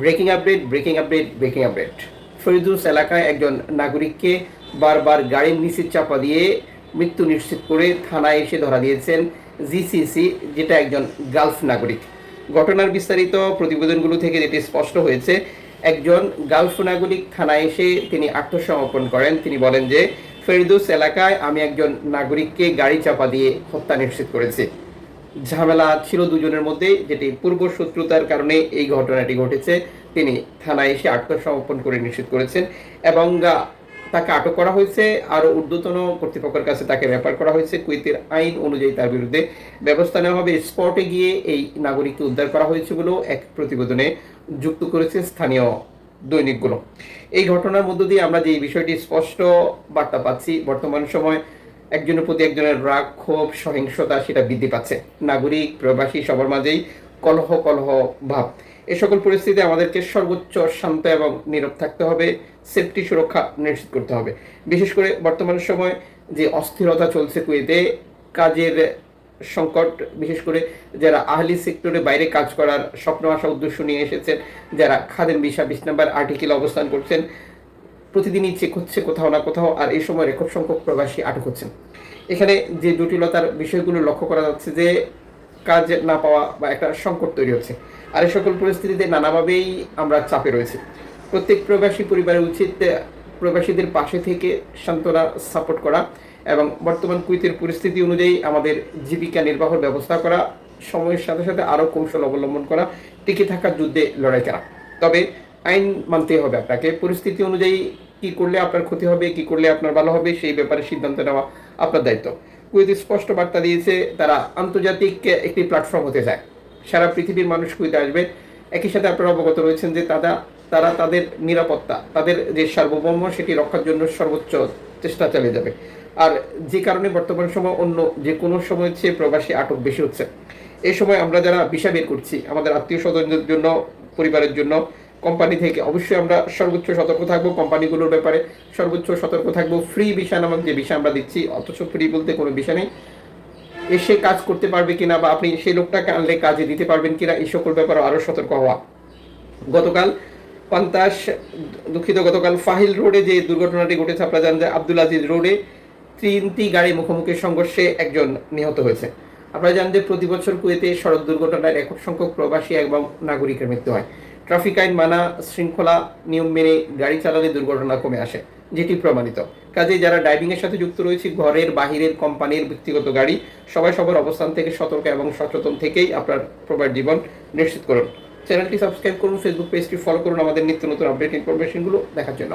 Breaking update breaking update breaking update ফরিদুস এলাকায় একজন নাগরিককে বারবার গাড়ির নিচে চাপা দিয়ে মৃত্যু নিশ্চিত করে থানায় এসে ধরা দিয়েছেন জিসিসি, যেটা একজন গালফ নাগরিক। ঘটনার বিস্তারিত প্রতিবেদনগুলো থেকে যেটি স্পষ্ট হয়েছে, একজন গালফ নাগরিক থানায় এসে তিনি আত্মসমর্পণ করেন। তিনি বলেন যে ফেরদৌস এলাকায় আমি একজন নাগরিককে গাড়ি চাপা দিয়ে হত্যা নিশ্চিত করেছি। ঝামেলা ছিল দুজনের মধ্যে যেটি পূর্ব শত্রুতার কারণে এই ঘটনাটি ঘটেছে। তিনি থানায় এসে আত্মসমর্পণ করে নিশ্চিত করেছেন এবং তাকে আটক করা হয়েছে। আরও ঊর্ধ্বতন কর্তৃপক্ষের কাছে তাকে রেফার করা হয়েছে। কুয়েতের আইন অনুযায়ী তার বিরুদ্ধে ব্যবস্থা নেওয়া হবে। স্পটে গিয়ে এই নাগরিককে উদ্ধার করা হয়েছে বলেও এক প্রতিবেদনে যুক্ত করেছে স্থানীয় দৈনিকগুলো। এই ঘটনার মধ্য দিয়ে আমরা যে বিষয়টি স্পষ্ট বার্তা পাচ্ছি, বর্তমান সময় একজনের প্রতি একজনের রাগ, ক্ষোভ, সহিংসতা সেটা বৃদ্ধি পাচ্ছে। নাগরিক, প্রবাসী সবার মাঝেই কলহ কলহ ভাব। এ সকল পরিস্থিতিতে আমাদেরকে সর্বোচ্চ শান্ত এবং নীরব থাকতে হবে, সেফটি সুরক্ষা নিশ্চিত করতে হবে। বিশেষ করে বর্তমান সময় যে অস্থিরতা চলছে কুয়েতে, কাজের সংকট, বিশেষ করে যারা আহলি সেক্টরে বাইরে কাজ করার স্বপ্ন আসা উদ্দেশ্য নিয়ে এসেছেন, যারা খাদেম বিশা বিশ নাম্বার আর্টিকেল অবস্থান করছেন প্রতিদিনই চেক হচ্ছে কোথাও না কোথাও, আর এই সময় রেকর্ড সংখ্যক প্রবাসী আটক হচ্ছেন। এখানে যে জটিলতার বিষয়গুলো লক্ষ্য করা যাচ্ছে যে, কাজ না পাওয়া বা একটা সংকট তৈরি হচ্ছে। আর এই সকল পরিস্থিতিতে নানাভাবেই আমরা চাপে রয়েছি। প্রত্যেক প্রবাসী পরিবারের উচিত প্রবাসীদের পাশে থেকে সান্ত্বনা সাপোর্ট করা এবং বর্তমান কুইতের পরিস্থিতি অনুযায়ী আমাদের জীবিকা নির্বাহের ব্যবস্থা করা, সময়ের সাথে সাথে আরও কৌশল অবলম্বন করা, টিকে থাকার যুদ্ধে লড়াই করা। তবে আইন মানতে হবে আপনাকে। পরিস্থিতি অনুযায়ী কি করলে আপনার ক্ষতি হবে, কি করলে আপনার ভালো হবে, সেই ব্যাপারে সিদ্ধান্ত নেওয়া আপনার দায়িত্ব। কুয়েত স্পষ্ট বার্তা দিয়েছে, তারা আন্তর্জাতিক একটি প্ল্যাটফর্ম হতে চায়। সারা পৃথিবীর মানুষ কুয়েতে আসবে। একই সাথে আপনারা অবগত রয়েছেন যে তারা তারা তাদের নিরাপত্তা, তাদের যে সার্বভৌম সেটি রক্ষার জন্য সর্বোচ্চ চেষ্টা চালিয়ে যাবে। আর যে কারণে বর্তমান সময় অন্য যে কোনো সময় চেয়ে প্রবাসী আটক বেশি হচ্ছে। এই সময় আমরা যারা ভিসা বের করছি, আমাদের আত্মীয় স্বজনদের জন্য, পরিবারের জন্য কোম্পানি থেকে অবশ্যই আমরা সর্বোচ্চ সতর্ক থাকব কোম্পানিগুলোর ব্যাপারে। সর্বোচ্চ সতর্ক থাকব ফ্রি ভিসা নামক যে ভিসা আমরা দিচ্ছি, অথচ ফ্রি বলতে কোনো ভিসা নেই। এসে কাজ করতে পারবে কিনা বা আপনি সেই লোকটাকে আনলে কাজে দিতে পারবেন কিনা, এই সকল ব্যাপারে আরও সতর্ক হওয়া। গতকাল পান্তাস দুঃখিত, গতকাল ফাহিল রোডে যে দুর্ঘটনাটি ঘটেছে, আপনারা জানেন যে আব্দুল আজিজ রোডে তিনটি গাড়ি মুখোমুখি সংঘর্ষে একজন নিহত হয়েছে। আপনারা জানেন যে প্রতি বছর কুয়েতে সড়ক দুর্ঘটনায় একক সংখ্যক প্রবাসী এবং নাগরিকের মৃত্যু হয়। ট্রাফিক আইন মানা শৃঙ্খলা নিয়ম মেনে গাড়ি চালালে দুর্ঘটনা কমে আসে, যেটি প্রমাণিত। কাজে যারা ড্রাইভিং এর সাথে যুক্ত রয়েছে, ঘরের বাহিরের কোম্পানির ব্যক্তিগত গাড়ি, সবাই সবার অবস্থান থেকে সতর্ক এবং সচেতন থেকেই আপনার প্রবার জীবন নিশ্চিত করুন। চ্যানেলটি সাবস্ক্রাইব করুন ফেসবুক পেজটি ফলো করুন, আমাদের নিত্য নতুন আপডেট ইনফরমেশনগুলো দেখার জন্য।